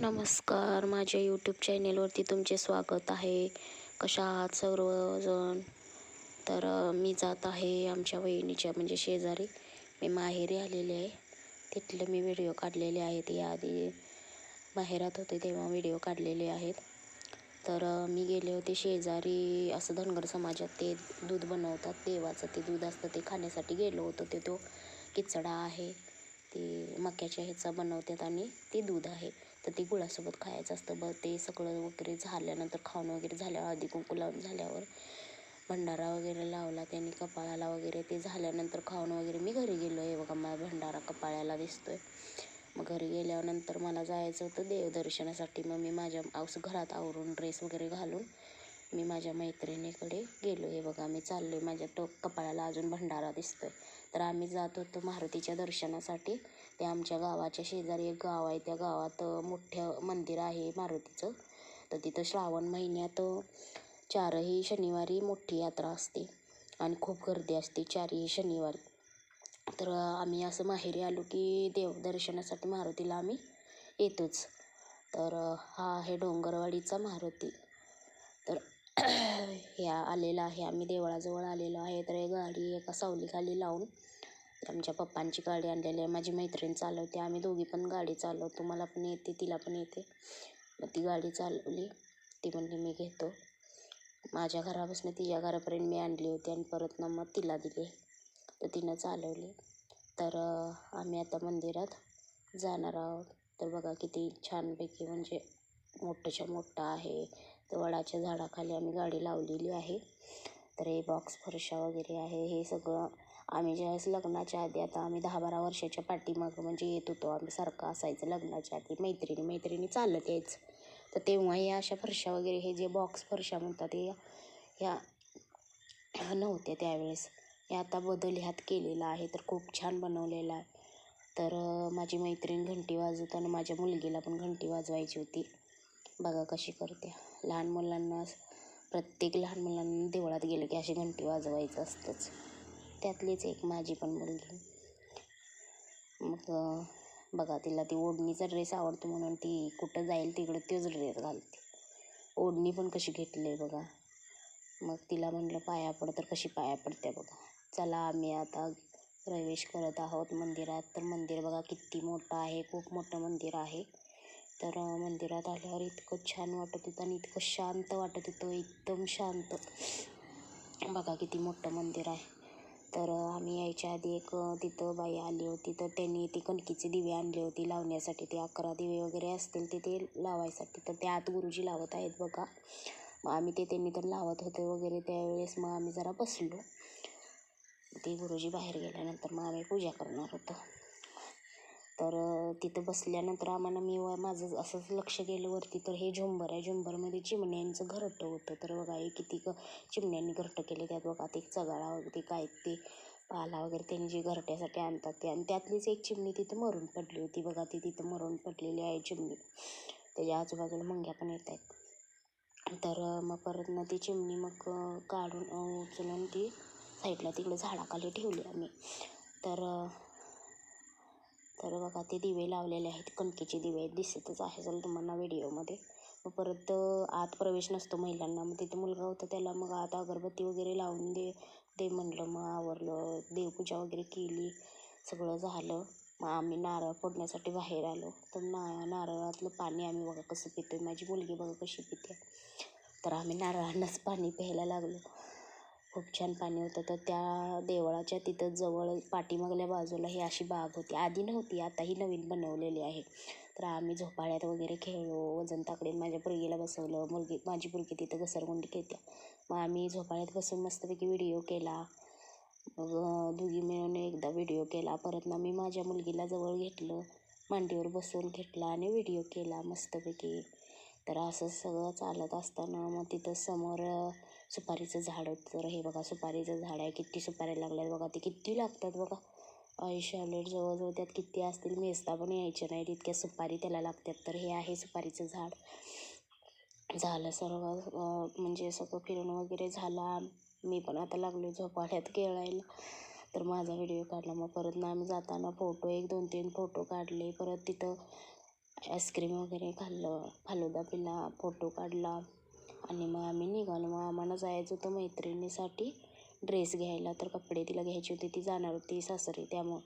नमस्कार माझ्या यूट्यूब चॅनेलवरती तुमचे स्वागत आहे. कशा आहात सर्वजण? तर मी जात आहे आमच्या वहिनीच्या म्हणजे शेजारी. मी माहेरी आलेले आहे. तिथले मी व्हिडिओ काढलेले आहेत. याआधी माहेरात होते तेव्हा व्हिडिओ काढलेले आहेत. तर मी गेले होते शेजारी. असं धनगर समाजात ते दूध बनवतात. देवाचं ते दूध असतं. ते खाण्यासाठी गेलो होतो. ते तो किचडा आहे. ते मक्याच्या ह्याचा बनवतात आणि ते दूध आहे. तर ते गुळासोबत खायचं असतं. ब ते सगळं वगैरे झाल्यानंतर खाऊन वगैरे झाल्यावर आधी कुंकू लावून झाल्यावर भंडारा वगैरे लावला त्यांनी कपाळाला वगैरे. ते झाल्यानंतर खाऊन वगैरे मी घरी गेलो आहे. बघा मला भंडारा कपाळाला दिसतोय. मग घरी गेल्यानंतर मला जायचं होतं देवदर्शनासाठी. मग मी माझ्या असं घरात आवरून ड्रेस वगैरे घालून मी माझ्या मैत्रिणीकडे गेलो. हे बघा मी चाललो आहे माझ्या टोक कपाळाला अजून भंडारा दिसतोय. तर आम्ही जात होतो मारुतीच्या दर्शनासाठी. ते आमच्या गावाच्या शेजारी एक गाव आहे. त्या गावात मोठं मंदिर आहे मारुतीचं. तर तिथं श्रावण महिन्यात चारही शनिवारी मोठी यात्रा असते आणि खूप गर्दी असते चारही शनिवारी. तर आम्ही असं माहेरी आलो की देवदर्शनासाठी मारुतीला आम्ही येतोच. तर हा आहे डोंगरवाडीचा मारुती. ह्या आलेला आहे. आम्ही देवळाजवळ आलेलो आहे. तर एक गाडी एका सावलीखाली लावून आमच्या पप्पांची गाडी आणलेली आहे. माझी मैत्रीण चालवते. आम्ही दोघी पण गाडी चालवतो. मला पण येते तिला पण येते. मग ती गाडी चालवली. ती म्हणली मी घेतो. माझ्या घरापासून तिच्या घरापर्यंत मी आणली होती आणि परत ना मग तिला दिली. तर तिनं चालवली. तर आम्ही आता मंदिरात जाणार आहोत. तर बघा किती छानपैकी म्हणजे मोठंच्या मोठं आहे. वडाच्या झाडाखाली आम्ही गाडी लावलेली आहे. तर हे बॉक्स फरशा वगैरे आहे. हे सगळं आम्ही ज्यावेळेस लग्नाच्या आधी आता आम्ही दहा बारा वर्षाच्या पाठीमागं म्हणजे येत होतो. आम्ही सारखं असायचं लग्नाच्या आधी. मैत्रिणी मैत्रिणी चालत यायचं. तर तेव्हा या अशा फरशा वगैरे हे जे बॉक्स फरशा म्हणतात हे ह्या नव्हत्या त्यावेळेस. हे आता बदल ह्यात केलेला आहे. तर खूप छान बनवलेला आहे. तर माझी मैत्रीण घंटी वाजवताना माझ्या मुलगीला पण घंटी वाजवायची होती. बघा कशी करते. लहान मुलांना प्रत्येक लहान मुलांना देवळात गेलं की अशी घंटी वाजवायचं असतंच. त्यातलीच एक माझी पण मुलगी. मग बघा तिला ती ओढणीचा ड्रेस आवडतो म्हणून ती कुठं जाईल तिकडं तोच ड्रेस घालते. ओढणी पण कशी घेतली आहे बघा. मग तिला म्हणलं पाया पड तर कशी पाया पडते बघा. चला आम्ही आता प्रवेश करत आहोत मंदिरात. तर मंदिर बघा किती मोठं आहे खूप मोठं मंदिर आहे. तर मंदिरात आल्यावर इतकं छान वाटत होतं आणि इतकं शांत वाटत होतं एकदम शांत. बघा किती मोठं मंदिर आहे. तर आम्ही यायच्या आधी एक तिथं बाई आली होती तर त्यांनी ती कणकीचे दिवे आणले होते लावण्यासाठी. ते अकरा दिवे वगैरे असतील ते ते लावायसाठी. तर ते आत गुरुजी लावत आहेत बघा. मग आम्ही ते त्यांनी तर लावत होते वगैरे त्यावेळेस मग आम्ही जरा बसलो. ते गुरुजी बाहेर गेल्यानंतर मग आम्ही पूजा करणार होतो. तर तिथं बसल्यानंतर आम्हाला मी व माझं असंच लक्ष गेलं वरती तर हे झुंबर आहे. झुंबरमध्ये चिमण्यांचं घरटं होतं. तर बघा हे किती क चिमण्यांनी घरटं केले. त्यात बघा ते चगाळा वगैरे काय ते पाला वगैरे त्यांनी जे घरट्यासाठी आणतात ते. आणि त्यातलीच एक चिमणी तिथं मरून पडली होती. बघा ती तिथं मरून पडलेली आहे चिमणी. त्याच्या आजूबाजूला मुंग्या पण येत आहेत. तर मग परत ना ती चिमणी मग काढून उचलून ती साईडला तिकडे झाडाखाली ठेवली आम्ही. तर तर बघा ते दिवे लावलेले आहेत. कणकेचे दिवे आहेत. दिसतच आहे. जर तुम्हाला व्हिडिओमध्ये. मग परत आत प्रवेश नसतो महिलांना. मग तिथं मुलगा होता. त्याला मग आत अगरबत्ती वगैरे लावून दे दे म्हणलं. मग आवरलं. देवपूजा वगैरे केली. सगळं झालं. मग आम्ही नारळ फोडण्यासाठी बाहेर आलो. तर ना नारळातलं पाणी आम्ही बघा कसं पितोय. माझी मुलगी बघा कशी पिते. तर आम्ही नारळांनाच पाणी प्यायला लागलो. खूप छान पाणी होतं. तर त्या देवळाच्या तिथं जवळ पाठीमागल्या बाजूला ही अशी बाग होती. आधी नव्हती आता ही नवीन बनवलेली आहे. तर आम्ही झोपाळ्यात वगैरे खेळलो वजन ताकडीत माझ्या मुलगीला बसवलं. मुलगी माझी मुलगी तिथं घसरगुंडी खेळते मग आम्ही झोपाळ्यात बसून मस्तपैकी व्हिडिओ केला. मग दोघी मिळून एकदा व्हिडिओ केला. परत ना मी माझ्या मुलगीला जवळ घेतलं. मांडीवर बसून घेतला आणि व्हिडिओ केला मस्तपैकी. तर असं सगळं चालत असताना मग तिथं समोर सुपारीचं झाड होतं. तर हे बघा सुपारीचं झाड आहे. किती सुपाऱ्या लागल्यात बघा. ते किती लागतात बघा. ऐंशी आलेट जवळजवळ त्यात किती असतील मेजता पण यायचे नाही तितक्या सुपारी त्याला लागतात. तर हे आहे सुपारीचं झाड. झालं सर्व म्हणजे सगळं फिरून वगैरे झाला. मी पण आता लागलो झोपाळ्यात खेळायला. तर माझा व्हिडिओ काढला. मग परत ना आम्ही जाताना फोटो एक दोन तीन फोटो काढले. परत तिथं आईस्क्रीम वगैरे खाल्लं फालुदा पिला फोटो काढला आणि मग आम्ही निघालो. मग आम्हाला जायचं होतं मैत्रिणीसाठी ड्रेस घ्यायला तर कपडे तिला घ्यायचे होते. ती जाणार होती सासरी त्यामुळं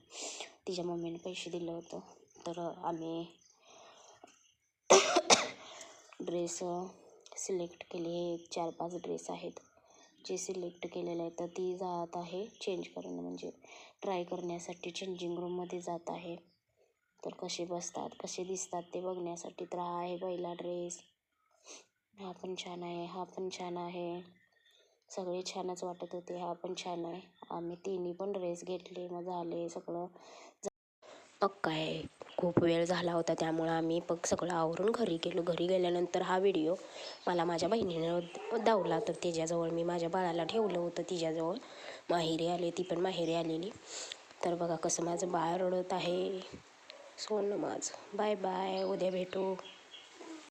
तिच्या मम्मीने पैसे दिलं होतं. तर आम्ही ड्रेस सिलेक्ट केले. हे चार पाच ड्रेस आहेत. जे सिलेक्ट केलेले आहेत तर ती जात आहे चेंज करणं. म्हणजे ट्राय करण्यासाठी चेंजिंग रूममध्ये जात आहे. तर कसे बसतात कसे दिसतात ते बघण्यासाठी तर हा आहे पहिला ड्रेस हा पण छान आहे हा पण छान आहे. सगळे छानच वाटत होते हा पण छान आहे. आम्ही तिन्ही पण ड्रेस घेतले मग झाले सगळं. पक्का काय खूप वेळ झाला होता त्यामुळं आम्ही पग सगळं आवरून घरी गेलो. घरी गेल्यानंतर हा व्हिडिओ मला माझ्या बहिणीनं दावला तर तिच्याजवळ मी माझ्या बाळाला ठेवलं होतं तिच्याजवळ. माहेरी आले ती पण माहेरी आलेली. तर बघा कसं माझं बाळ रडत आहे. सोनं माझं बाय बाय उद्या भेटू.